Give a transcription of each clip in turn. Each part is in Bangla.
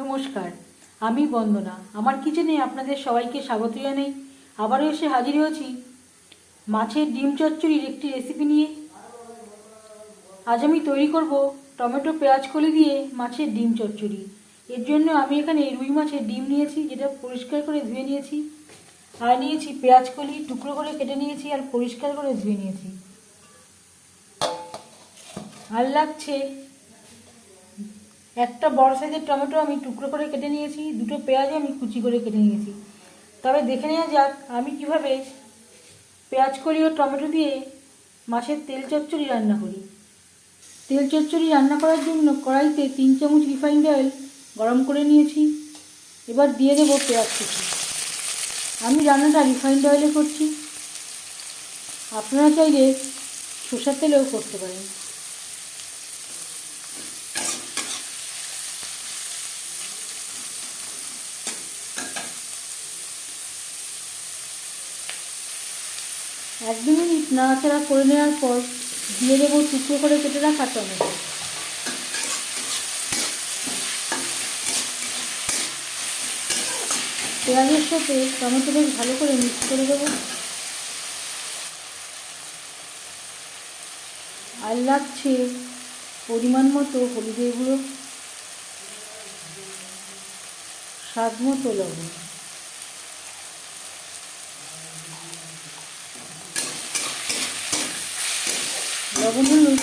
নমস্কার, আমি বন্দনা। আমার কিচেনে আপনাদের সবাইকে স্বাগত জানাই। আবারও এসে হাজির হয়েছি মাছের ডিম চচ্চড়ির একটি রেসিপি নিয়ে। আজ আমি তৈরি করব টমেটো পেঁয়াজ কলি দিয়ে মাছের ডিম চচ্চড়ি। এর জন্য আমি এখানে রুই মাছের ডিম নিয়েছি, যেটা পরিষ্কার করে ধুয়ে নিয়েছি। আর নিয়েছি পেঁয়াজ কলি, টুকরো করে কেটে নিয়েছি আর পরিষ্কার করে ধুয়ে নিয়েছি। আর লাগছে একটা বড় সাইজের টমেটো আমি টুকরো করে কেটে নিয়েছি, দুটো পেঁয়াজ আমি কুচি করে কেটে নিয়েছি। তবে দেখে নেওয়া যাক, আমি কীভাবে পেঁয়াজ কলি ও টমেটো দিয়ে মাছের তেল চচ্চড়ি রান্না করি। তেল চচ্চড়ি রান্না করার জন্য কড়াইতে তিন চামচ রিফাইন্ড অয়েল গরম করে নিয়েছি, এবার দিয়ে দেবো পেঁয়াজ কুচি। আমি রান্নাটা রিফাইন্ড অয়েলে করছি, আপনারা চাইলে সর্ষের তেলেও করতে পারেন। এক দু মিনিট নাড়াচাড়া করে নেওয়ার পর দিয়ে দেবো টুকরো করে কেটে রাখা টমেটো। পেঁয়াজের সাথে টমেটো বেশ ভালো করে মিক্স করে দেবো। আর লাগছে পরিমাণ মতো হলুদের গুঁড়ো, স্বাদ মতো লবণ। লবণ হলুদ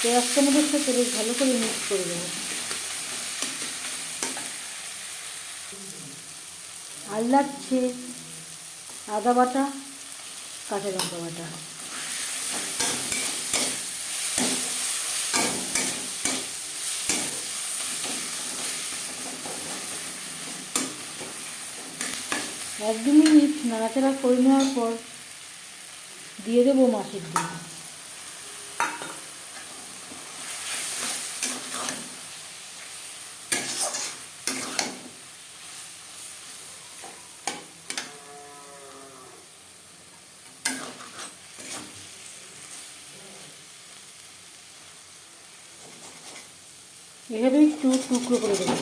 পেঁয়াজ টমেটোর সাথে বেশ ভালো করে মিক্স করে দেবো আর লাগছে আদা বাটা, কাঁচা লঙ্কা বাটা। এক দু মিনিট নাড়াচাড়া করে নেওয়ার পর দিয়ে দেবো মাছের ডিম। এভাবে একটু টুকরো করে দেবো।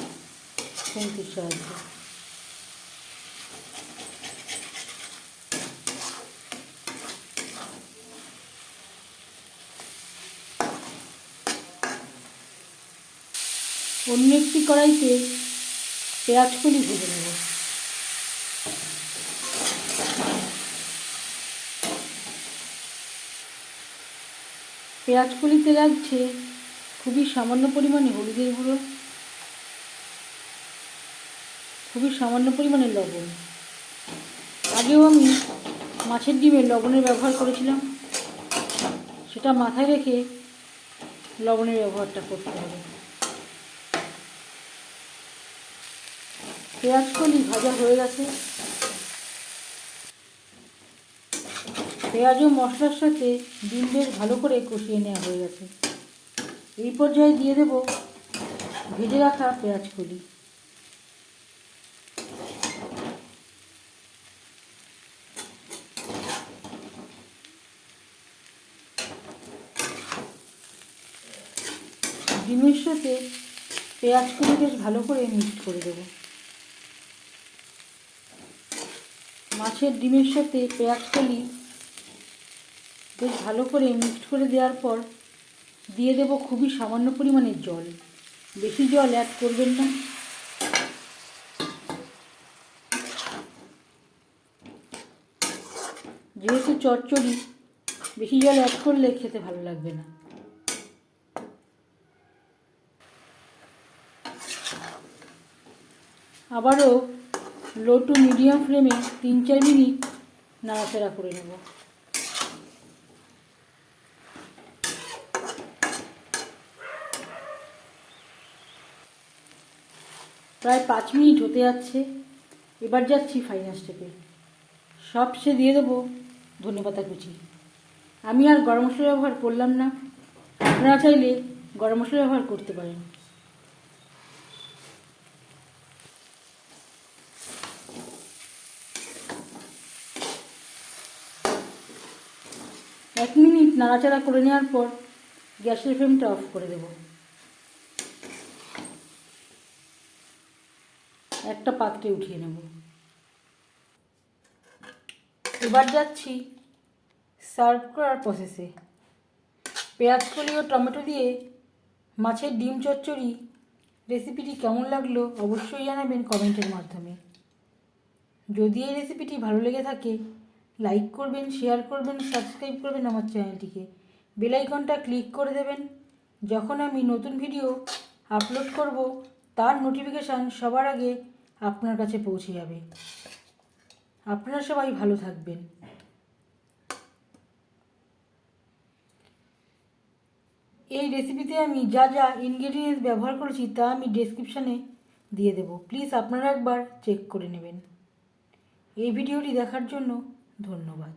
খুন্তির সাহায্যে। অন্য একটি কড়াইতে পেঁয়াজ কলি ভেজে নেব। পেঁয়াজ কলিতে লাগছে খুবই সামান্য পরিমাণে হলুদের গুঁড়ো, খুবই সামান্য পরিমাণে লবণ। আগেও আমি মাছের ডিমে লবণের ব্যবহার করেছিলাম। সেটা মাথায় রেখে লবণের ব্যবহারটা করতে হবে। পেঁয়াজ কলি ভাজা হয়ে গেছে। পেঁয়াজ ও মশলার সাথে ডিম বেশ ভালো করে কষিয়ে নেওয়া হয়ে গেছে। এই পর্যায়ে দিয়ে দেব ভেজে রাখা পেঁয়াজ কলি। ডিমের সাথে পেঁয়াজ কলি বেশ ভালো করে মিক্সড করে দেব। মাছের ডিমের সাথে পেঁয়াজ কলি বেশ ভালো করে মিক্সড করে দেওয়ার পর দিয়ে দেব খুবই সামান্য পরিমাণের জল। বেশি জল অ্যাড করবেন না। যেহেতু চচ্চড়ি, বেশি জল অ্যাড করলে খেতে ভালো লাগবে না। আবারও লো টু মিডিয়াম ফ্লেমে তিন চার মিনিট নাড়াচাড়া করে নেব। প্রায় পাঁচ মিনিট হতে যাচ্ছে। এবার যাচ্ছি ফাইনাল স্টেপে সব সে দিয়ে দেবো ধনেপাতা কুচি। আমি আর গরম মশলা ব্যবহার করলাম না। আপনারা চাইলে গরম মশলা ব্যবহার করতে পারেন। এক মিনিট নাড়াচাড়া করে নেওয়ার পর গ্যাসের ফ্লেমটা অফ করে দেব। একটা পাত্রে উঠিয়ে নেব। এবার যাচ্ছি সার্ভ করার প্রসেসে পেঁয়াজ কলি ও টমেটো দিয়ে মাছের ডিম চচ্চড়ি রেসিপিটি কেমন লাগল অবশ্যই জানাবেন কমেন্টের মাধ্যমে। যদি এই রেসিপিটি ভালো লেগে থাকে লাইক করবেন শেয়ার করবেন সাবস্ক্রাইব করবেন আমার চ্যানেলটিকে বেলাইকনটা ক্লিক করে দেবেন। যখন আমি নতুন ভিডিও আপলোড করব, তার নোটিফিকেশান সবার আগে আপনার কাছে পৌঁছে যাবে। আপনারা সবাই ভালো থাকবেন। এই রেসিপিতে আমি যা যা ইনগ্রেডিয়েন্টস ব্যবহার করেছি তা আমি ডেসক্রিপশানে দিয়ে দেব। প্লিজ আপনারা একবার চেক করে নেবেন। এই ভিডিওটি দেখার জন্য ধন্যবাদ।